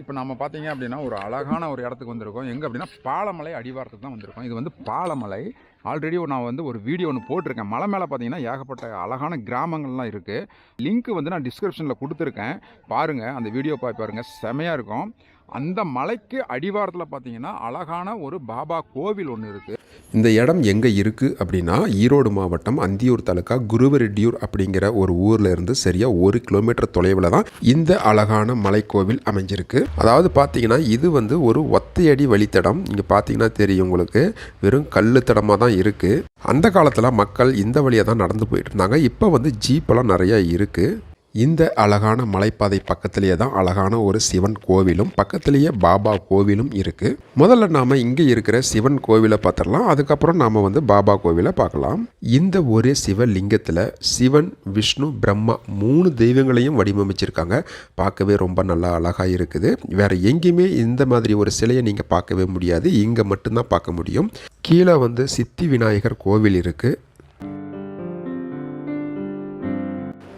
இப்போ நம்ம பார்த்தீங்க அப்படின்னா ஒரு அழகான ஒரு இடத்துக்கு வந்திருக்கோம். எங்கே அப்படின்னா பாலமலை அடிவாரத்துக்கு தான் வந்திருக்கோம். இது வந்து பாலமலை. ஆல்ரெடி நான் வந்து ஒரு வீடியோ ஒன்று போட்டிருக்கேன். மலை மேலே பார்த்தீங்கன்னா ஏகப்பட்ட அழகான கிராமங்கள்லாம் இருக்குது லிங்க் வந்து நான் டிஸ்கிரிப்ஷனில் கொடுத்துருக்கேன். பாருங்கள் அந்த வீடியோ பாய் பாருங்கள் செமையாக இருக்கும். அந்த மலைக்கு அடிவாரத்தில் பார்த்தீங்கன்னா அழகான ஒரு பாபா கோவில் ஒன்று இருக்குது இந்த இடம் எங்கே இருக்குது அப்படின்னா ஈரோடு மாவட்டம் அந்தியூர் தாலுக்கா குருவரெட்டியூர் அப்படிங்கிற ஒரு ஊரில் இருந்து சரியாக ஒரு கிலோமீட்டர் தொலைவில் தான் இந்த அழகான மலைக்கோவில் அமைஞ்சிருக்கு. அதாவது பார்த்தீங்கன்னா இது வந்து ஒரு ஒத்தையடி வழித்தடம். இங்கே பார்த்தீங்கன்னா தெரியும் உங்களுக்கு வெறும் கல் தடமாக தான் இருக்குது அந்த காலத்தில் மக்கள் இந்த வழியாக தான் நடந்து போயிட்டு இருந்தாங்க. இப்போ வந்து ஜீப்பெல்லாம் நிறையா இருக்குது இந்த அழகான மலைப்பாதை பக்கத்திலேயே தான் அழகான ஒரு சிவன் கோவிலும் பக்கத்திலேயே பாபா கோவிலும் இருக்குது முதல்ல நாம் இங்கே இருக்கிற சிவன் கோவிலை பார்த்துடலாம். அதுக்கப்புறம் நாம் வந்து பாபா கோவிலை பார்க்கலாம். இந்த ஒரே சிவலிங்கத்தில் சிவன் விஷ்ணு பிரம்மா மூணு தெய்வங்களையும் வடிவமைச்சிருக்காங்க. பார்க்கவே ரொம்ப நல்லா அழகாக இருக்குது. வேறு எங்கேயுமே இந்த மாதிரி ஒரு சிலையை நீங்கள் பார்க்கவே முடியாது. இங்கே மட்டும்தான் பார்க்க முடியும். கீழே வந்து சித்தி விநாயகர் கோவில் இருக்குது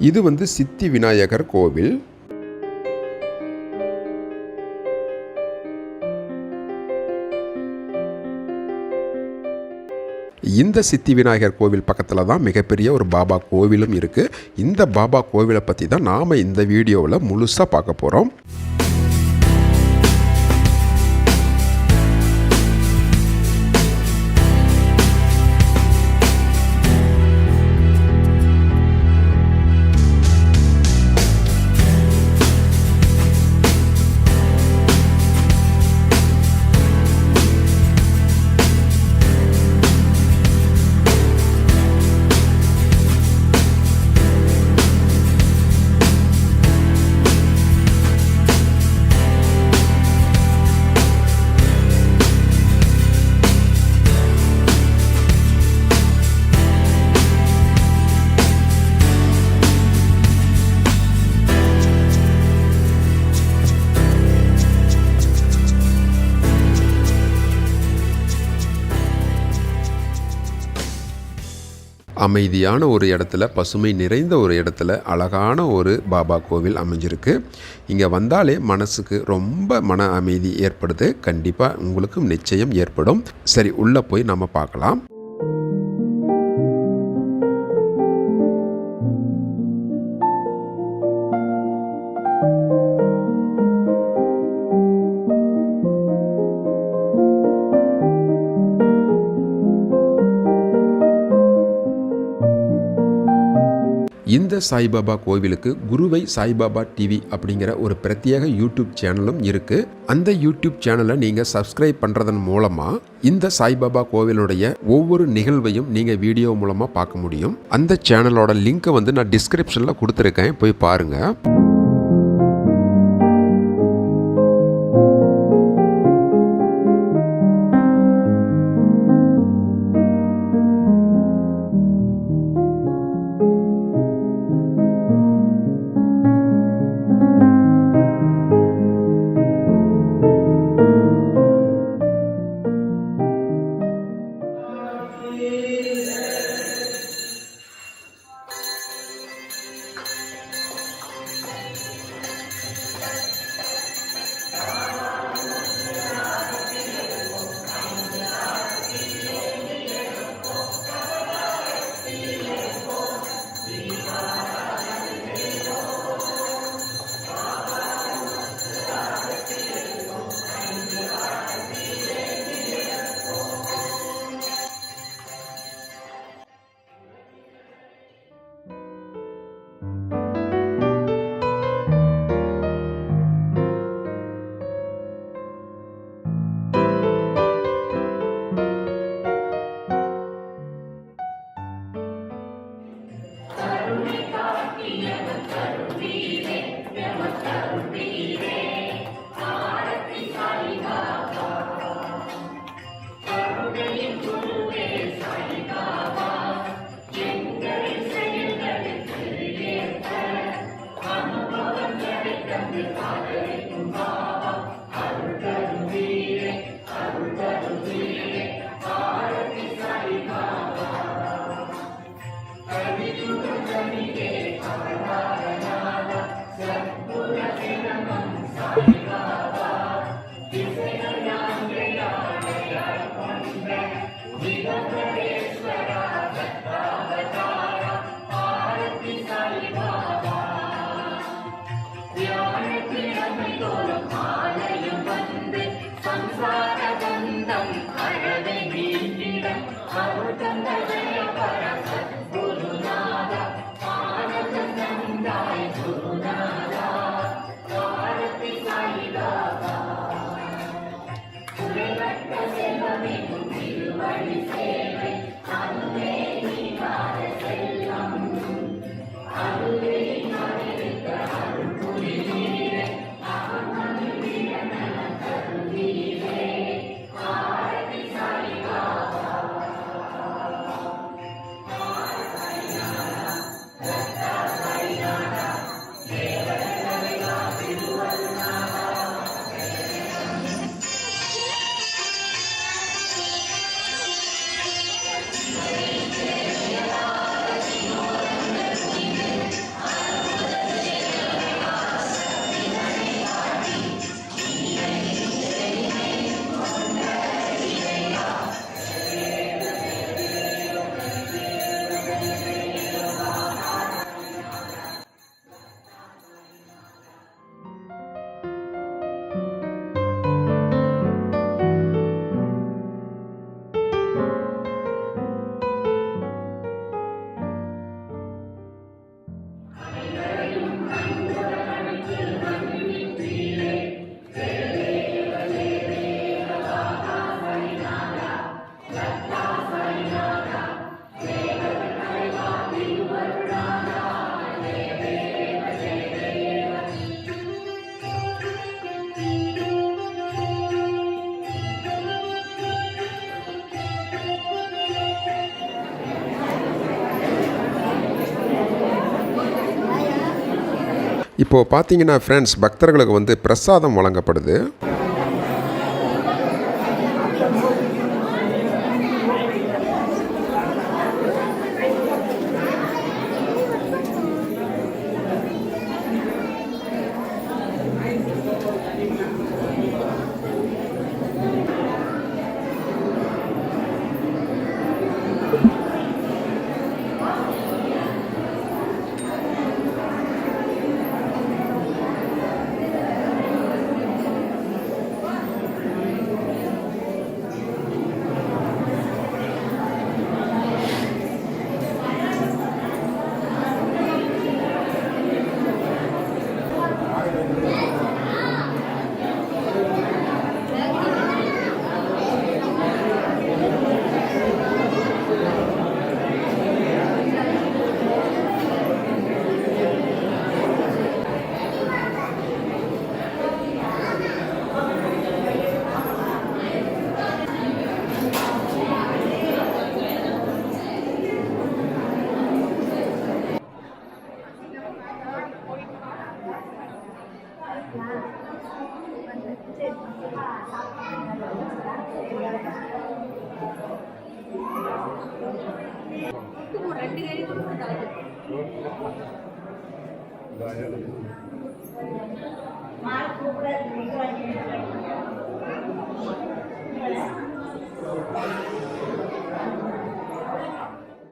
இது வந்து சித்தி விநாயகர் கோவில். இந்த சித்தி விநாயகர் கோவில் பக்கத்தில் தான் மிகப்பெரிய ஒரு பாபா கோவிலும் இருக்குது இந்த பாபா கோவிலை பற்றி தான் நாம் இந்த வீடியோவில் முழுசாக பார்க்க போகிறோம் அமைதியான ஒரு இடத்துல பசுமை நிறைந்த ஒரு இடத்துல அழகான ஒரு பாபா கோவில் அமைஞ்சிருக்கு. இங்கே வந்தாலே மனசுக்கு ரொம்ப மன அமைதி ஏற்படுது. கண்டிப்பாக உங்களுக்கும் நிச்சயம் ஏற்படும். சரி உள்ளே போய் நம்ம பார்க்கலாம். இந்த சாய்பாபா கோவிலுக்கு குருவை சாய்பாபா டிவி அப்படிங்கிற ஒரு பிரத்யேக யூடியூப் சேனலும் இருக்குது அந்த யூடியூப் சேனலை நீங்கள் சப்ஸ்கிரைப் பண்ணுறதன் மூலமாக இந்த சாய்பாபா கோவிலுடைய ஒவ்வொரு நிகழ்வையும் நீங்கள் வீடியோ மூலமாக பார்க்க முடியும். அந்த சேனலோட லிங்க்கை வந்து நான் டிஸ்கிரிப்ஷனில் கொடுத்துருக்கேன் போய் பாருங்கள் சம்சார இப்போது பார்த்தீங்கன்னா ஃப்ரெண்ட்ஸ் பக்தர்களுக்கு வந்து பிரசாதம் வழங்கப்படுது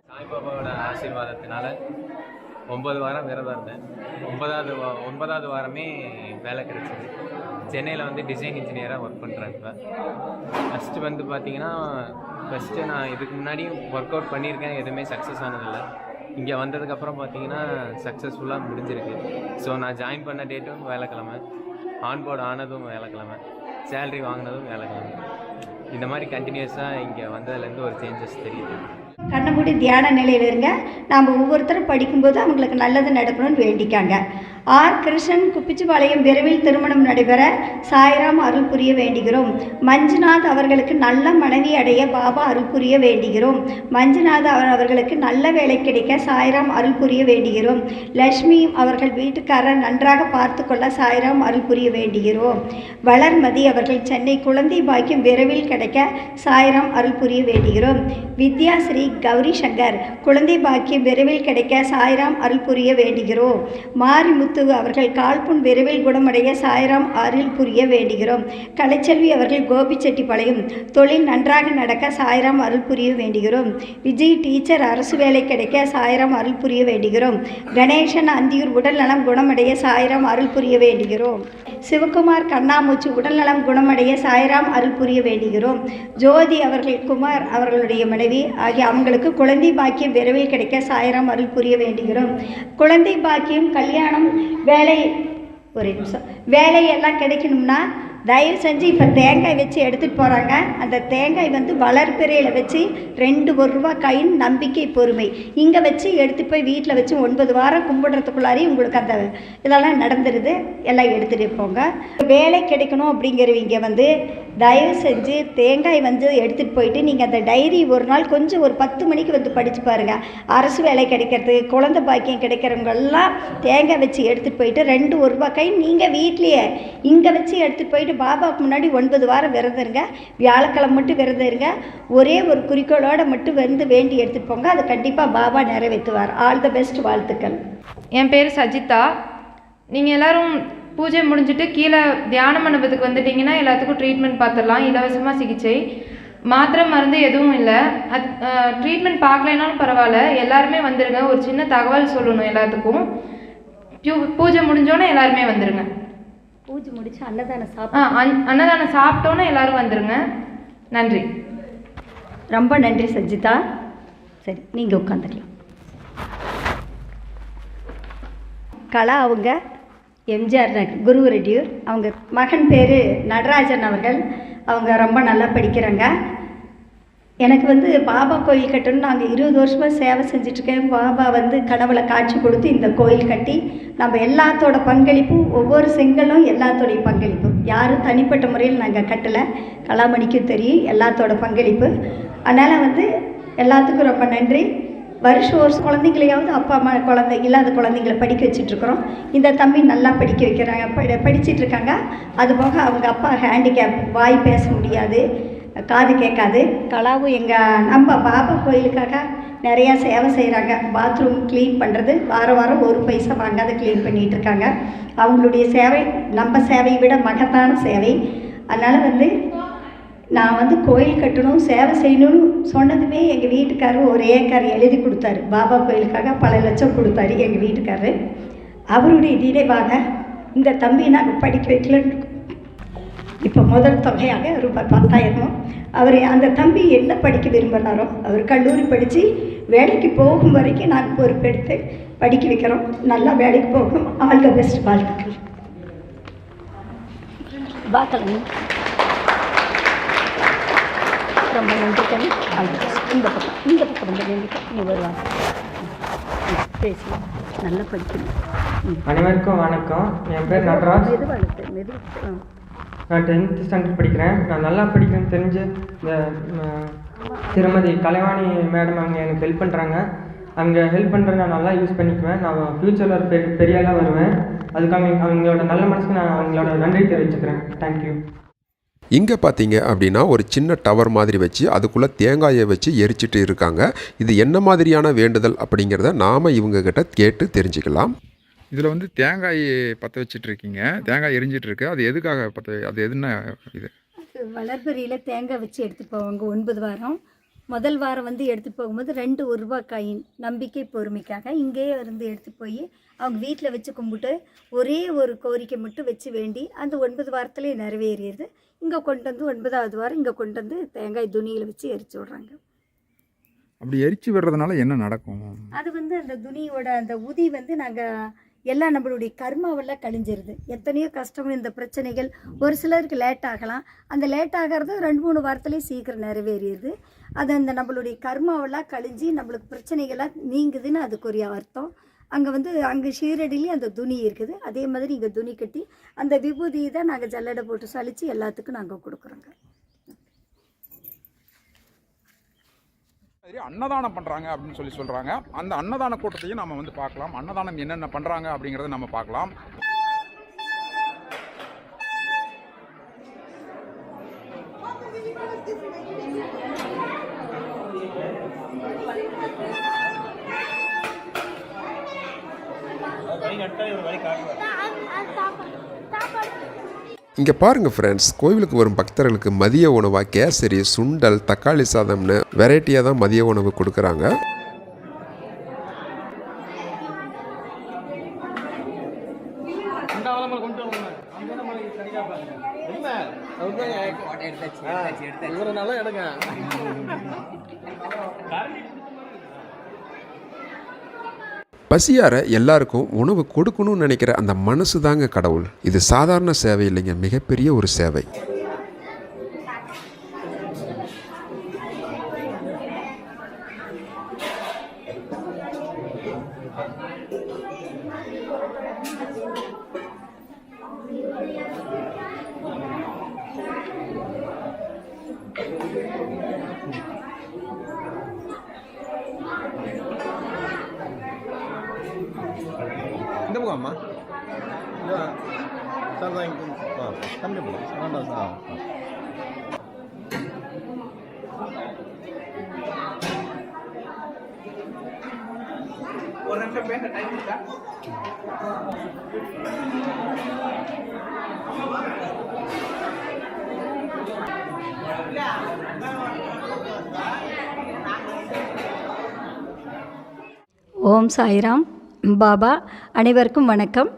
சாய்பாபாவோட ஆசீர்வாதத்தினால ஒன்பது வாரம் விரதம் இருந்தேன் ஒன்பதாவது வாரமே வேலை கிடைச்சிது. சென்னையில் வந்து டிசைன் இன்ஜினியராக ஒர்க் பண்ணுறேன் இப்போ. ஃபஸ்ட்டு வந்து பார்த்தீங்கன்னா ஃபஸ்ட்டு நான் இதுக்கு முன்னாடி ஒர்க் அவுட் பண்ணியிருக்கேன் எதுவுமே சக்ஸஸ் ஆனதில்லை. இங்கே வந்ததுக்கப்புறம் பார்த்தீங்கன்னா சக்ஸஸ்ஃபுல்லாக முடிஞ்சிருக்கு. ஸோ நான் ஜாயின் பண்ண டேட்டும் வேலைக்கிழமை ஆன்போர்டு ஆனதும் வேலைக்கிழமை சேலரி வாங்கினதும் வேலைக்கிழமை இந்த மாதிரி கண்டினியூஸாக இங்கே வந்ததுலேருந்து ஒரு சேஞ்சஸ் தெரியுது. கண்ணை மூடி தியான நிலையில் இருங்க. நாம் ஒவ்வொருத்தரும் படிக்கும்போது அவங்களுக்கு நல்லது நடக்கணும்னு வேண்டிக்காங்க. ஆர். கிருஷ்ணன் குப்பிச்சிபாளையம் விரைவில் திருமணம் நடைபெற சாய்ராம் அருள் புரிய வேண்டுகிறோம். மஞ்சுநாத் அவர்களுக்கு நல்ல மனைவி அடைய பாபா அருள் புரிய வேண்டுகிறோம். மஞ்சுநாத் அவர் அவர்களுக்கு நல்ல வேலை கிடைக்க சாய்ராம் அருள் புரிய வேண்டுகிறோம். லக்ஷ்மி அவர்கள் வீட்டுக்காரர் நன்றாக பார்த்து கொள்ள சாய்ராம் அருள் புரிய வேண்டுகிறோம். வளர்மதி அவர்கள் சென்னை குழந்தை பாக்கியம் விரைவில் கிடைக்க சாய்ராம் அருள் புரிய வேண்டுகிறோம். வித்யாஸ்ரீ கௌரி சங்கர் குழந்தை பாக்கியம் விரைவில் கிடைக்க சாய்ராம் அருள் புரிய வேண்டுகிறோம். மாரிமுத்து அவர்கள் கால்புண் விரைவில் குணமடைய சாய்ராம் அருள் புரிய வேண்டுகிறோம். கலைச்செல்வி அவர்கள் கோபிச்செட்டிப்பாளையம் தொழில் நன்றாக நடக்க சாய்ராம் அருள் புரிய வேண்டுகிறோம். விஜய் டீச்சர் அரசு வேலை கிடைக்க சாய்ராம் அருள் புரிய வேண்டுகிறோம். கணேசன் அந்தியூர் உடல்நலம் குணமடைய சாய்ராம் அருள் புரிய வேண்டுகிறோம். சிவகுமார் கண்ணாமூச்சி உடல்நலம் குணமடைய சாய்ராம் அருள் புரிய வேண்டுகிறோம். ஜோதி அவர்கள் குமார் அவர்களுடைய மனைவி ஆகிய அவங்களுக்கு குழந்தை பாக்கியம் விரைவில் கிடைக்க சாயரம் அருள் புரிய வேண்டுகிறோம். குழந்தை பாக்கியம் கல்யாணம் வேலை ஒரு நிமிஷம். வேலையெல்லாம் கிடைக்கணும்னா தயவு செஞ்சு இப்போ தேங்காய் வச்சு எடுத்துகிட்டு போகிறாங்க அந்த தேங்காய் வந்து வளர்பிறையில் வச்சு ரெண்டு ஒரு ரூபா கையின் நம்பிக்கை பொறுமை. இங்கே வச்சு எடுத்துகிட்டு போய் வீட்டில் வச்சு ஒன்பது வாரம் கும்பிடுறதுக்குள்ளாரையும் உங்களுக்கு அந்த இதெல்லாம் நடந்துருது. எல்லாம் எடுத்துகிட்டு போங்க. வேலை கிடைக்கணும் அப்படிங்கிறவங்க வந்து தயவு செஞ்சு தேங்காய் வந்து எடுத்துகிட்டு போயிட்டு நீங்கள் அந்த டைரி ஒரு நாள் கொஞ்சம் ஒரு பத்து மணிக்கு வந்து படித்து பாருங்கள் அரசு வேலை கிடைக்கிறது குழந்தை பாக்கியம் கிடைக்கிறவங்கெல்லாம் தேங்காய் வச்சு எடுத்துகிட்டு போயிட்டு ரெண்டு ஒரு ரூபா கை நீங்கள் வீட்லேயே இங்கே வச்சு எடுத்துகிட்டு போயிட்டு பாபாவுக்கு முன்னாடி ஒன்பது வாரம் விரதம் இருங்க. வியாழக்கிழமை மட்டும் விரதம் இருங்க. ஒரே ஒரு குறிக்கோளோட மட்டும் வந்து வேண்டி எடுத்துகிட்டு போங்க. அதை கண்டிப்பாக பாபா நிறைவேற்றுவார். ஆல் த பெஸ்ட் வாழ்த்துக்கள். என் பேர் சஜிதா. நீங்கள் எல்லோரும் பூஜை முடிஞ்சுட்டு கீழே தியான மண்டபத்துக்கு வந்துட்டிங்கன்னா எல்லாத்துக்கும் ட்ரீட்மெண்ட் பார்த்துடலாம். இலவசமாக சிகிச்சை. மாத்திரை மருந்து எதுவும் இல்லை. அது ட்ரீட்மெண்ட் பார்க்கலைனாலும் பரவாயில்ல. எல்லாருமே வந்துடுங்க ஒரு சின்ன தகவல் சொல்லணும் எல்லாத்துக்கும். பூ- பூஜை முடிஞ்சோன்னே எல்லாருமே வந்துடுங்க பூஜை முடிச்சு அன்னதானம் சாப்பிட்டு அன்- அன்னதானம் சாப்பிட்டோன்னே எல்லாரும் வந்துடுங்க நன்றி. ரொம்ப நன்றி சஜிதா. சரி நீங்கள் உட்காந்துக்கலாம் கலா அவங்க எம்ஜிஆர் நகர் குரு ரெட்டியூர். அவங்க மகன் பேர் நடராஜன் அவர்கள். அவங்க ரொம்ப நல்லா படிக்கிறாங்க. எனக்கு வந்து பாபா கோயில் கட்டணும் நாங்கள் இருபது வருஷமாக சேவை செஞ்சிட்ருக்கேன். பாபா வந்து கடவுளை காட்சி கொடுத்து இந்த கோயில் கட்டி நம்ம எல்லாத்தோட பங்களிப்பும் ஒவ்வொரு செங்கலும் எல்லாத்தோடைய பங்களிப்பும். யாரும் தனிப்பட்ட முறையில் நாங்கள் கட்டலை. கலாமணிக்கும் தெரியும் எல்லாத்தோட பங்களிப்பு. அதனால் வந்து எல்லாத்துக்கும் ரொம்ப நன்றி. வருஷம் வருஷம் குழந்தைங்களையாவது அப்பா அம்மா குழந்தை இல்லாத குழந்தைங்கள படிக்க வச்சிட்ருக்குறோம். இந்த தம்பி நல்லா படிக்க வைக்கிறாங்க படி படிச்சிட்ருக்காங்க. அதுபோக அது போக அவங்க அப்பா ஹேண்டிகேப் வாய் பேச முடியாது. காது கேட்காது. கலாவும் எங்கள் நம்ம பாபா கோயிலுக்காக நிறையா சேவை செய்கிறாங்க பாத்ரூம் க்ளீன் பண்ணுறது வாரம் வாரம் ஒரு பைசா வாங்காத க்ளீன் பண்ணிகிட்டு இருக்காங்க. அவங்களுடைய சேவை நம்ம சேவையை விட மகத்தான சேவை. அதனால் வந்து நான் வந்து கோயில் கட்டணும் சேவை செய்யணும்னு சொன்னதுமே எங்கள் வீட்டுக்காரர் ஒரு ஏக்கர் எழுதி கொடுத்தாரு. பாபா கோயிலுக்காக பல லட்சம் கொடுத்தாரு எங்கள் வீட்டுக்காரர். அவருடைய நினைவாக இந்த தம்பி நாங்கள் படிக்க வைக்கலன்னு இருக்கோம். இப்போ முதல் தொகையாக ரூபாய் பத்தாயிரம் அவர் அந்த தம்பி என்ன படிக்க விரும்பினாரோ அவர் கல்லூரி படித்து வேலைக்கு போகும் வரைக்கும் நாங்கள் பொறுப்பெடுத்து படிக்க வைக்கிறோம். நல்லா வேலைக்கு போகும். ஆல் த பெஸ்ட் வாழ்த்துக்கள். பார்க்கலாம் ரொம்ப நன்றி கண்ணு ஆல் தி பெஸ்ட் இந்த பக்கம் இந்த பக்கம் வந்து வேண்டிக்க. நீ வருவாங்க பேசி நல்லா படிக்கணும். ம். அனைவருக்கும் வணக்கம். என் பேர் நடராஜ். மெதுவா எழுத்து. ஆ. நான் டென்த்து ஸ்டாண்டர்ட் படிக்கிறேன். நான் நல்லா படிக்கிறேன்னு தெரிஞ்சு இந்த திருமதி கலைவாணி மேடம் அங்கே எனக்கு ஹெல்ப் பண்ணுறாங்க அங்கே ஹெல்ப் பண்ணுறது நான் நல்லா யூஸ் பண்ணிக்குவேன். நான் ஃப்யூச்சரில் பெரிய பெரிய ஆளாக வருவேன். அதுக்காக அவங்களோட நல்ல மனசுக்கு நான் அவங்களோட நன்றி தெரிவிச்சுக்கிறேன். தேங்க்யூ இங்கே பார்த்தீங்க அப்படின்னா ஒரு சின்ன டவர் மாதிரி வச்சு அதுக்குள்ளே தேங்காயை வச்சு எரிச்சிட்டு இருக்காங்க. இது என்ன மாதிரியான வேண்டுதல் அப்படிங்கிறத நாம் இவங்கக்கிட்ட கேட்டு தெரிஞ்சுக்கலாம். இதில் வந்து தேங்காய் பற்ற வச்சிட்டு இருக்கீங்க தேங்காய் எரிஞ்சிட்டு இருக்கு அது எதுக்காக பற்ற அது எதுன்னு இது? வளர்பறியில் தேங்காய் வச்சு எடுத்துகிட்டு போவாங்க ஒன்பது வாரம். முதல் வாரம் வந்து எடுத்துகிட்டு போகும்போது ரெண்டு ஒரு ரூபாய் காயின் நம்பிக்கை பொறுமைக்காக இங்கேயே இருந்து எடுத்துகிட்டு போய் அவங்க வீட்டில் வச்சு கும்பிட்டு ஒரே ஒரு கோரிக்கை மட்டும் வச்சு வேண்டி அந்த ஒன்பது வாரத்துலேயே நிறைவேறிடுது இங்கே கொண்டு வந்து ஒன்பதாவது வாரம் இங்கே கொண்டு வந்து தேங்காய் துணியில் வச்சு எரிச்சு விட்றாங்க. அப்படி எரிச்சு விடுறதுனால என்ன நடக்கும்? அது வந்து அந்த துணியோட அந்த உதி வந்து நாங்கள் எல்லாம் நம்மளுடைய கர்மாவெல்லாம் கழிஞ்சிருது. எத்தனையோ கஷ்டம் இந்த பிரச்சனைகள் ஒரு சிலருக்கு லேட் ஆகலாம். அந்த லேட் ஆகிறது ரெண்டு மூணு வாரத்துலேயே சீக்கிரம் நிறைவேறிடுது. அது அந்த நம்மளுடைய கர்மாவெல்லாம் கழிஞ்சு நம்மளுக்கு பிரச்சனைகள்லாம் நீங்குதுன்னு அதுக்குரிய அர்த்தம். அங்கே வந்து அங்கே ஷீரடிலேயும் அந்த துணி இருக்குது. அதே மாதிரி இங்கே துணி கட்டி அந்த விபூதியை தான் நாங்கள் ஜல்லடை போட்டு சலித்து எல்லாத்துக்கும் நாங்கள் கொடுக்குறோங்க. சரி அன்னதானம் பண்ணுறாங்க அப்படின்னு சொல்லி சொல்கிறாங்க அந்த அன்னதான கூட்டத்தையும் நம்ம வந்து பார்க்கலாம். அன்னதானம் என்னென்ன பண்ணுறாங்க அப்படிங்கிறத நம்ம பார்க்கலாம். இங்கே பாருங்கள் ஃப்ரெண்ட்ஸ் கோவிலுக்கு வரும் பக்தர்களுக்கு மதிய உணவாக கேசரி சுண்டல் தக்காளி சாதம்னு வெரைட்டியாக தான் மதிய உணவு கொடுக்குறாங்க. பசியார எல்லாருக்கும் உணவு கொடுக்கணும்னு நினைக்கிற அந்த மனசு தாங்க கடவுள். இது சாதாரண சேவை இல்லைங்க மிகப்பெரிய ஒரு சேவை இந்த பக்கம் அம்மா சார் தான் கம்மி போகலாம் வேண்டாம் ஓம் சாய்ராம். பாபா அனைவருக்கும் வணக்கம்.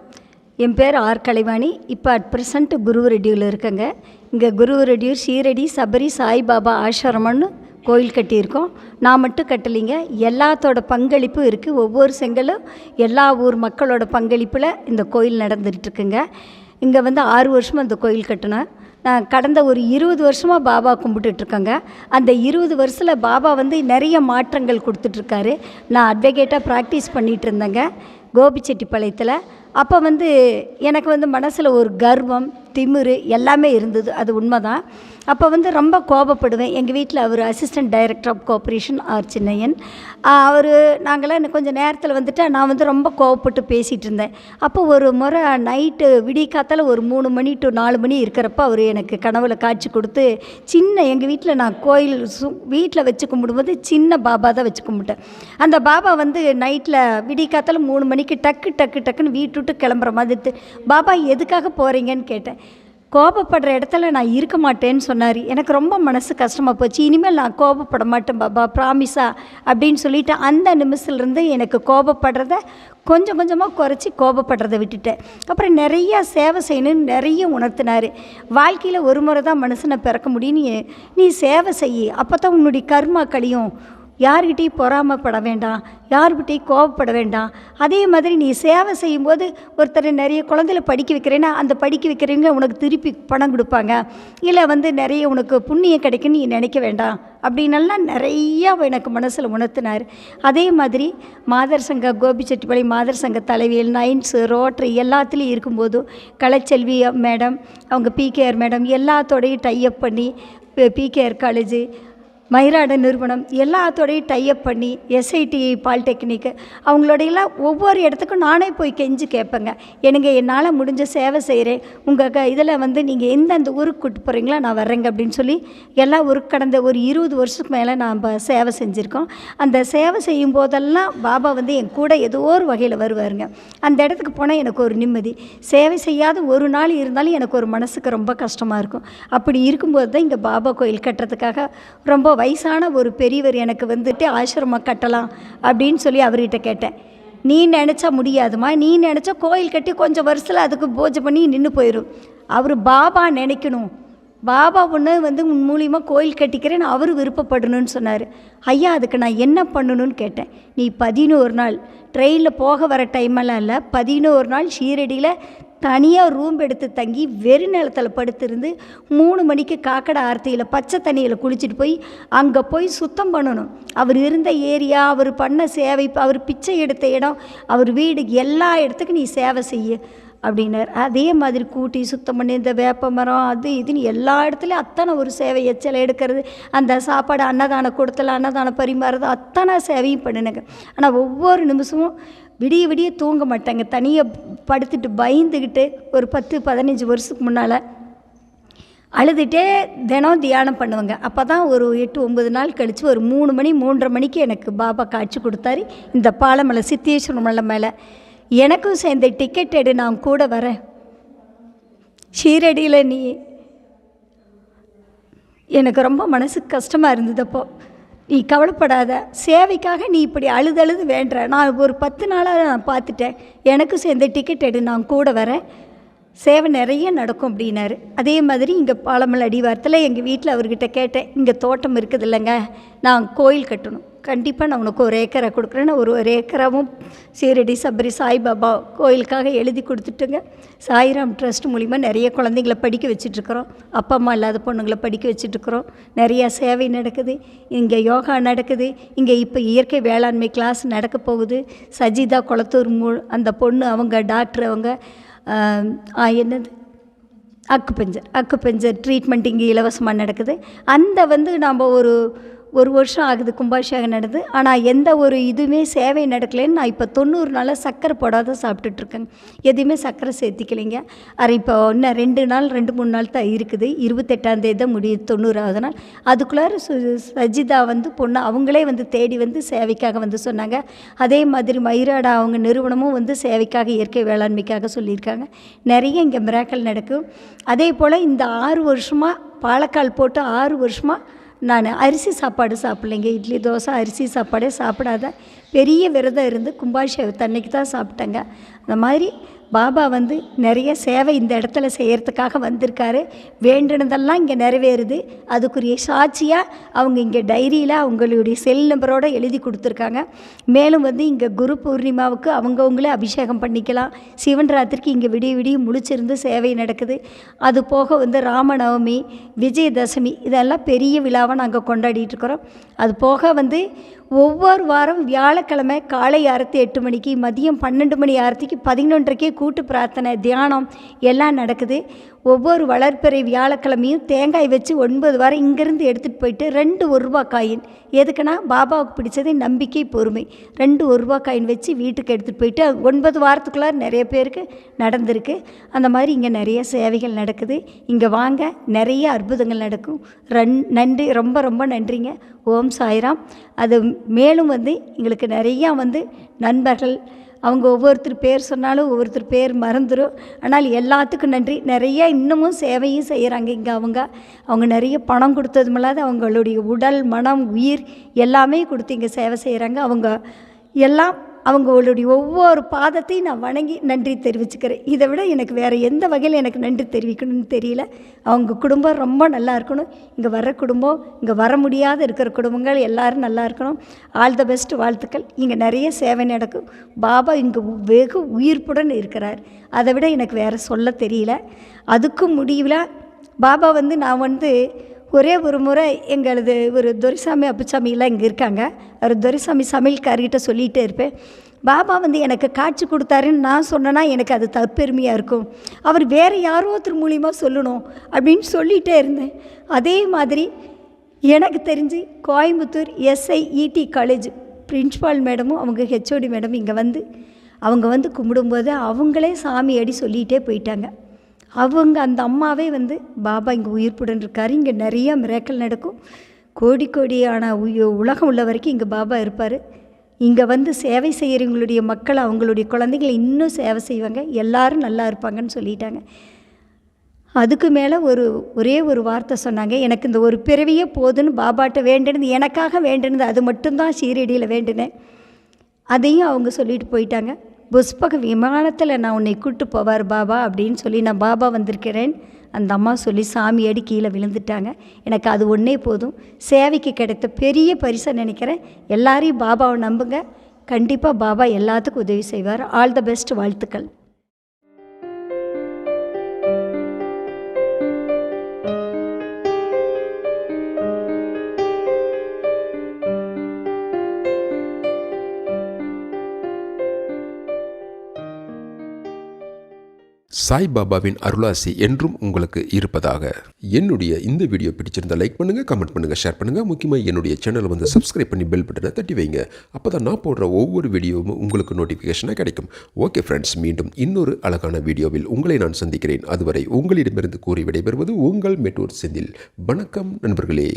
என் பேர் ஆர் கலைவாணி. இப்போ அட் ப்ரெசண்ட் குரு ரெட்டியூவில் இருக்கேங்க. இங்கே குரு ரெட்டியூர் ஷீரடி சபரி சாய்பாபா ஆசிரமம்னு கோயில் கட்டியிருக்கோம். நான் மட்டும் கட்டலைங்க. எல்லாத்தோட பங்களிப்பும் இருக்குது ஒவ்வொரு செங்கலும் எல்லா ஊர் மக்களோட பங்களிப்பில் இந்த கோயில் நடந்துகிட்ருக்குங்க. இங்கே வந்து ஆறு வருஷமாக இந்த கோயில் கட்டினேன். நான் கடந்த ஒரு இருபது வருஷமாக பாபா கும்பிட்டுட்ருக்கேங்க. அந்த இருபது வருஷத்தில் பாபா வந்து நிறைய மாற்றங்கள் கொடுத்துட்ருக்காரு. நான் அட்வொகேட்டாக ப்ராக்டிஸ் பண்ணிகிட்டு இருந்தேங்க கோபிச்செட்டிப்பாளையத்தில் அப்போ வந்து எனக்கு வந்து மனசில் ஒரு கர்வம் திமிரு எல்லாமே இருந்தது அது உண்மை தான் அப்போ வந்து ரொம்ப கோபப்படுவேன். எங்கள் வீட்டில் அவர் assistant director of cooperation R Chinnaiyan அவர் நாங்களாம் கொஞ்சம் நேரத்தில் வந்துட்டு நான் வந்து ரொம்ப கோவப்பட்டு பேசிகிட்டு இருந்தேன். அப்போ ஒரு முறை நைட்டு விடிக்காத்தால் ஒரு மூணு மணி டு நாலு மணி இருக்கிறப்ப அவர் எனக்கு கனவுல காட்சி கொடுத்து சின்ன எங்கள் வீட்டில் நான் கோயில் சு வீட்டில் வச்சு கும்பிடும்போது சின்ன பாபா தான் வச்சு கும்பிட்டேன். அந்த பாபா வந்து நைட்டில் விடிக்காத்தால் மூணு மணிக்கு டக்கு டக்கு டக்குன்னு வீட்டு விட்டு கிளம்புற மாதிரி பாபா எதுக்காக போகிறீங்கன்னு கேட்டேன். கோபப்படுற இடத்துல நான் இருக்க மாட்டேன்னு சொன்னார். எனக்கு ரொம்ப மனசு கஷ்டமாக போச்சு. இனிமேல் நான் கோபப்பட மாட்டேன் பாபா ப்ராமிஸா அப்படின்னு சொல்லிட்டு அந்த நிமிஷத்துலேருந்து எனக்கு கோபப்படுறத கொஞ்சம் கொஞ்சமாக குறைச்சி கோபப்படுறதை விட்டுட்டேன். அப்புறம் நிறையா சேவை செய்யணும்னு நிறைய உணர்த்தினார். வாழ்க்கையில் ஒரு முறை தான் மனுஷனை பிறக்க முடியும் நீ நீ சேவை செய் அப்போ தான் உன்னுடைய கர்மா கழியும் யார்கிட்டையும் பொறாமப்பட வேண்டாம் யார்கிட்டையும் கோபப்பட வேண்டாம். அதே மாதிரி நீ சேவை செய்யும்போது ஒருத்தர் நிறைய குழந்தைகளை படிக்க வைக்கிறேன்னா அந்த படிக்க வைக்கிறவங்க உனக்கு திருப்பி பணம் கொடுப்பாங்க. இல்லை வந்து நிறைய உனக்கு புண்ணியம் கிடைக்குன்னு நீ நினைக்க வேண்டாம். அப்படின்னெல்லாம் நிறையா எனக்கு மனசில் உணர்த்தினார். அதே மாதிரி மாதர் சங்க கோபிச்செட்டிப்பாளையம் மாதர் சங்க தலைவியல் நைன்ஸு ரோட்ரி எல்லாத்துலேயும் இருக்கும்போதும் கலைச்செல்வி மேடம் அவங்க பிகேஆர் மேடம் எல்லாத்தோடையும் டைப் பண்ணி பிகேஆர் காலேஜு மயிலாட நிறுவனம் எல்லாத்தோடையும் டைப் பண்ணி எஸ்ஐடி பாலிடெக்னிக் அவங்களோடையெல்லாம் ஒவ்வொரு இடத்துக்கும் நானே போய் கெஞ்சி கேட்பேங்க எனக்கு என்னால் முடிஞ்ச சேவை செய்கிறேன் உங்கள் க இதில் வந்து நீங்கள் எந்தெந்த ஊருக்கு கூட்டு போகிறீங்களோ நான் வர்றேங்க அப்படின்னு சொல்லி எல்லா ஊருக்கு கடந்த ஒரு இருபது வருஷத்துக்கு மேலே நாம் சேவை செஞ்சுருக்கோம். அந்த சேவை செய்யும் போதெல்லாம் பாபா வந்து என் கூட ஏதோ ஒரு வகையில் வருவாருங்க. அந்த இடத்துக்கு போனால் எனக்கு ஒரு நிம்மதி. சேவை செய்யாத ஒரு நாள் இருந்தாலும் எனக்கு ஒரு மனசுக்கு ரொம்ப கஷ்டமாக இருக்கும். அப்படி இருக்கும்போது தான் இங்கே பாபா கோயில் கட்டுறதுக்காக ரொம்ப வயசான ஒரு பெரியவர் எனக்கு வந்துட்டு ஆசிரமம் கட்டலாம் அப்படின்னு சொல்லி அவர்கிட்ட கேட்டேன். நீ நினச்சா முடியாதுமா நீ நினச்சா கோயில் கட்டி கொஞ்சம் வருஷத்தில் அதுக்கு பூஜை பண்ணி நின்று போயிடும் அவர் பாபா நினைக்கணும். பாபா ஒன்று வந்து உன் மூலியமாக கோயில் கட்டிக்கிறேன்னு அவர் விருப்பப்படணும்னு சொன்னார். ஐயா அதுக்கு நான் என்ன பண்ணணும்னு கேட்டேன். நீ பதினோரு நாள் ட்ரெயினில் போக வர டைமெல்லாம் இல்லை. பதினோரு நாள் ஷீரடியில் தனியாக ரூம் எடுத்து தங்கி வெறி நிலத்தில் படுத்திருந்து மூணு மணிக்கு காக்கடை ஆர்த்தியில் பச்சை தண்ணியில் குளிச்சுட்டு போய் அங்கே போய் சுத்தம் பண்ணணும். அவர் இருந்த ஏரியா அவர் பண்ண சேவை அவர் பிச்சை எடுத்த இடம் அவர் வீடு எல்லா இடத்துக்கும் நீ சேவை செய்ய அப்படின்னார். அதே மாதிரி கூட்டி சுத்தம் பண்ணி இந்த வேப்ப மரம் அது இதுன்னு எல்லா இடத்துலையும் அத்தனை ஒரு சேவை எச்சலை எடுக்கிறது அந்த சாப்பாடு அன்னதான கூடத்தில் அன்னதானம் பரிமாறுறது அத்தனை சேவையும் பண்ணினேங்க. ஆனால் ஒவ்வொரு நிமிஷமும் விடிய விடிய தூங்க மாட்டாங்க. தனியாக படுத்துட்டு பயந்துக்கிட்டு ஒரு பத்து பதினஞ்சு வருஷத்துக்கு முன்னால் அழுதுகிட்டே தினம் தியானம் பண்ணுவாங்க. அப்போ தான் ஒரு எட்டு ஒம்பது நாள் கழித்து ஒரு மூணு மணி மூன்றரை மணிக்கு எனக்கு பாபா காட்சி கொடுத்தாரு. இந்த பாலமலை சித்தேஸ்வரம் மலை மேலே எனக்கும் சேர்ந்த டிக்கெட் எடு நான் கூட வரேன். ஷீரடியில் நீ எனக்கு ரொம்ப மனசுக்கு கஷ்டமாக இருந்தது அப்போது நீ கவலைப்படாத. சேவைக்காக நீ இப்படி அழுது அழுது வேண்டுற நான் ஒரு பத்து நாளாக நான் பார்த்துட்டேன். எனக்கு சேர்ந்த டிக்கெட் எடு. நான் கூட வரேன். சேவை நிறைய நடக்கும் அப்படின்னாரு. அதே மாதிரி இங்கே பாலமல் அடிவாரத்தில் எங்கள் வீட்டில் அவர்கிட்ட கேட்டேன் இங்கே தோட்டம் இருக்குது இல்லைங்க நான் கோயில் கட்டணும். கண்டிப்பாக நான் உனக்கு ஒரு ஏக்கரை கொடுக்குறேன்னு ஒரு ஒரு ஏக்கராவும் சீரடி சபரி சாய்பாபா கோயிலுக்காக எழுதி கொடுத்துட்டுங்க. சாய்ராம் ட்ரஸ்ட் மூலிமா நிறைய குழந்தைங்கள படிக்க வச்சிட்ருக்குறோம் அப்பா அம்மா இல்லாத பொண்ணுங்களை படிக்க வச்சிட்ருக்குறோம் நிறையா சேவை நடக்குது. இங்கே யோகா நடக்குது. இங்கே இப்போ இயற்கை வேளாண்மை கிளாஸ் நடக்க போகுது. சஜிதா குளத்தூர் மூ அந்த பொண்ணு அவங்க டாக்டர் அவங்க என்னது அக்கு பஞ்சர் அக்கு பஞ்சர் ட்ரீட்மெண்ட் இங்கே இலவசமாக நடக்குது. அந்த வந்து நாம் ஒரு ஒரு வருஷம் ஆகுது கும்பாபிஷேகம் நடந்து. ஆனால் எந்த ஒரு இதுவுமே சேவை நடக்கலைன்னு நான் இப்போ தொண்ணூறு நாளாக சக்கரை போடாத சாப்பிட்டுட்ருக்கேங்க. எதுவுமே சக்கரை சேர்த்திக்கலைங்க. அது இப்போ இன்னும் ரெண்டு நாள் ரெண்டு மூணு நாள் தான் இருக்குது. இருபத்தெட்டாந்தேதி தான் முடியுது தொண்ணூறாவது நாள். அதுக்குள்ளார சு சஜிதா வந்து பொண்ணு அவங்களே வந்து தேடி வந்து சேவைக்காக வந்து சொன்னாங்க. அதே மாதிரி மயிராடா அவங்க நிறுவனமும் வந்து சேவைக்காக இயற்கை வேளாண்மைக்காக சொல்லியிருக்காங்க. நிறைய இங்கே மிராக்கள் நடக்கும். அதே போல் இந்த ஆறு வருஷமாக பாலக்கால் போட்டு ஆறு வருஷமாக நான் அரிசி சாப்பாடு சாப்பிட்லைங்க. இட்லி தோசை அரிசி சாப்பாடே சாப்பிடாத. பெரிய விரதம் இருந்து கும்பாபிஷேகத்தன்னைக்கு தான் சாப்பிட்டேங்க. அந்த மாதிரி பாபா வந்து நிறைய சேவை இந்த இடத்துல செய்கிறதுக்காக வந்திருக்காரு. வேண்டினதெல்லாம் இங்கே நிறைவேறுது. அதுக்குரிய சாட்சியாக அவங்க இங்கே டைரியில் அவங்களுடைய செல் நம்பரோடு எழுதி கொடுத்துருக்காங்க. மேலும் வந்து இங்கே குரு பூர்ணிமாவுக்கு அவங்கவுங்களே அபிஷேகம் பண்ணிக்கலாம். சிவன் ராத்திரிக்கு இங்கே விடிய விடிய முழிச்சிருந்து சேவை நடக்குது. அது போக வந்து ராமநவமி விஜயதசமி இதெல்லாம் பெரிய விழாவை நாங்கள் கொண்டாடிட்டு இருக்கிறோம். அது போக வந்து ஒவ்வொரு வாரம் வியாழக்கிழமை காலை ஆரத்தி எட்டு மணிக்கு மதியம் பன்னெண்டு மணி ஆரத்திக்கு பதினொன்றரைக்கே கூட்டு பிரார்த்தனை தியானம் எல்லாம் நடக்குது. ஒவ்வொரு வளர்ப்பிறை வியாழக்கிழமையும் தேங்காய் வச்சு ஒன்பது வாரம் இங்கேருந்து எடுத்துகிட்டு போயிட்டு ரெண்டு ஒரு ரூபா காயின். எதுக்குன்னா பாபாவுக்கு பிடிச்சதே நம்பிக்கை பொறுமை. ரெண்டு ஒரு ரூபா காயின் வச்சு வீட்டுக்கு எடுத்துகிட்டு போயிட்டு ஒன்பது வாரத்துக்குள்ளார நிறைய பேருக்கு நடந்திருக்கு. அந்த மாதிரி இங்கே நிறைய சேவைகள் நடக்குது. இங்கே வாங்க நிறைய அற்புதங்கள் நடக்கும். ரன் நன்றி ரொம்ப ரொம்ப நன்றிங்க. ஓம் சாய்ராம். அது மேலும் வந்து எங்களுக்கு நிறையா வந்து நண்பர்கள் அவங்க ஒவ்வொருத்தர் பேர் சொன்னாலும் ஒவ்வொருத்தர் பேர் மறந்துடும் ஆனால் எல்லாத்துக்கும் நன்றி. நிறைய இன்னமும் சேவையும் செய்கிறாங்க இங்கே அவங்க. அவங்க நிறைய பணம் கொடுத்தது இல்லாத அவங்களுடைய உடல் மனம் உயிர் எல்லாமே கொடுத்து இங்கே சேவை செய்கிறாங்க அவங்க எல்லாம் அவங்களுடைய ஒவ்வொரு பாதத்தையும் நான் வணங்கி நன்றி தெரிவிச்சுக்கிறேன். இதை விட எனக்கு வேறு எந்த வகையில் எனக்கு நன்றி தெரிவிக்கணும்னு தெரியல. அவங்க குடும்பம் ரொம்ப நல்லா இருக்கணும். இங்கே வர குடும்பம் இங்கே வர முடியாத இருக்கிற குடும்பங்கள் எல்லோரும் நல்லா இருக்கணும். ஆல் த பெஸ்ட் வாழ்த்துக்கள். இங்கே நிறைய சேவை நடக்கும். பாபா இங்கே வெகு உயிர்ப்புடன் இருக்கிறார். அதை விட எனக்கு வேறு சொல்ல தெரியல. அதுக்கும் முடியல பாபா வந்து நான் வந்து ஒரே ஒரு முறை எங்களது ஒரு துரைசாமி அப்புச்சாமிலாம் இங்கே இருக்காங்க. அவர் துரைசாமி சமையல்காரர்கிட்ட சொல்லிகிட்டே இருப்பேன். பாபா வந்து எனக்கு காட்சி கொடுத்தாருன்னு நான் சொன்னேன்னா எனக்கு அது தற்பெருமையாக இருக்கும். அவர் வேறு யாரோ ஒருத்தர் மூலியமாக சொல்லணும் அப்படின்னு சொல்லிகிட்டே இருந்தேன். அதே மாதிரி எனக்கு தெரிஞ்சு கோயம்புத்தூர் எஸ்ஐஇடி காலேஜ் பிரின்ஸ்பால் மேடமும் அவங்க ஹெச்ஓடி மேடம் இங்கே வந்து அவங்க வந்து கும்பிடும்போது அவங்களே சாமி அடி சொல்லிகிட்டே போயிட்டாங்க. அவங்க அந்த அம்மாவே வந்து பாபா இங்கே உயிர்ப்புடன் இருக்கார். இங்கே நிறையா மிராக்கள் நடக்கும். கோடி கோடியான உய உலகம் உள்ள வரைக்கும் இங்கே பாபா இருப்பார். இங்கே வந்து சேவை செய்கிறவங்களுடைய மக்கள் அவங்களுடைய குழந்தைங்களை இன்னும் சேவை செய்வாங்க. எல்லாரும் நல்லா இருப்பாங்கன்னு சொல்லிட்டாங்க. அதுக்கு மேலே ஒரு ஒரே ஒரு வார்த்தை சொன்னாங்க. எனக்கு இந்த ஒரு பிறவியே போதுன்னு பாபாட்ட வேண்டினது எனக்காக வேண்டினது அது மட்டும்தான் ஷீரடியில் வேண்டினேன். அதையும் அவங்க சொல்லிட்டு போயிட்டாங்க. புஷ்பக விமானத்தில் நான் உன்னை கூட்டு போவார் பாபா அப்படின்னு சொல்லி நான் பாபா வந்திருக்கிறேன். அந்த அம்மா சொல்லி சாமி அடி கீழே விழுந்துட்டாங்க. எனக்கு அது ஒன்றே போதும். சேவைக்கு கிடைத்த பெரிய பரிசை நினைக்கிறேன். எல்லாரையும் பாபாவை நம்புங்க. கண்டிப்பாக பாபா எல்லாத்துக்கும் உதவி செய்வார். ஆல் த பெஸ்ட் வாழ்த்துக்கள். சாய்பாபாவின் அருளாசி என்றும் உங்களுக்கு இருப்பதாக. என்னுடைய இந்த வீடியோ பிடிச்சிருந்தா லைக் பண்ணுங்கள் கமெண்ட் பண்ணுங்கள் ஷேர் பண்ணுங்கள் முக்கியமாக என்னுடைய சேனலை வந்து சப்ஸ்கிரைப் பண்ணி பெல் பட்டனை தட்டி வைங்க. அப்பதான் நான் போடுற ஒவ்வொரு வீடியோவும் உங்களுக்கு நோட்டிஃபிகேஷனாக கிடைக்கும். ஓகே ஃப்ரெண்ட்ஸ் மீண்டும் இன்னொரு அழகான வீடியோவில் உங்களை நான் சந்திக்கிறேன். அதுவரை உங்களிடமிருந்து கூறி விடைபெறுவது உங்கள் மெட்டூர் செந்தில். வணக்கம் நண்பர்களே.